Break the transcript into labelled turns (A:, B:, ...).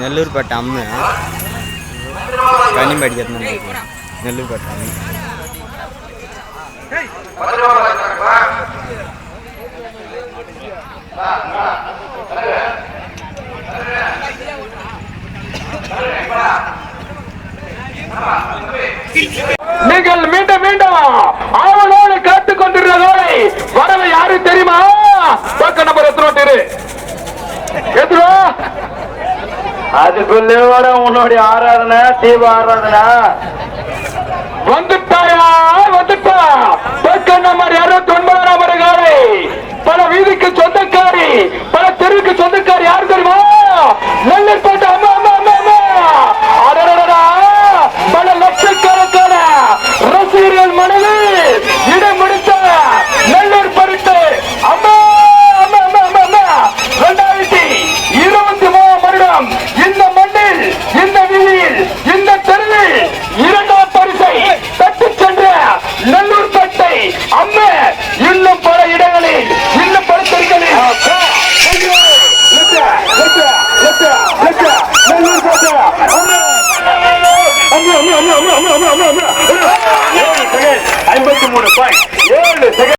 A: நெல்லூர் பட்ட அம்மு கனிமடி நெல்லூர் பட்ட
B: நீங்கள் மீண்டும் மீண்டும் ஆவலோடு காத்துக் கொண்டிருந்ததோடு வரவு யாரும் தெரியுமா? பக்க நம்பர் எத்தனை? இரு எத்தனை?
C: அதுக்குள்ளே அதுக்குள்ளோட உன்னுடைய ஆராதனை தீப ஆராதனை.
B: வந்துட்டாயா? இரண்டாம் பரிசை தட்டிச் சென்ற நல்லூர் பேட்டை அம்மே இன்னும் பல இடங்களில் இன்னும் பல தெருக்களில்.
C: ஐம்பத்தி மூணு பாய்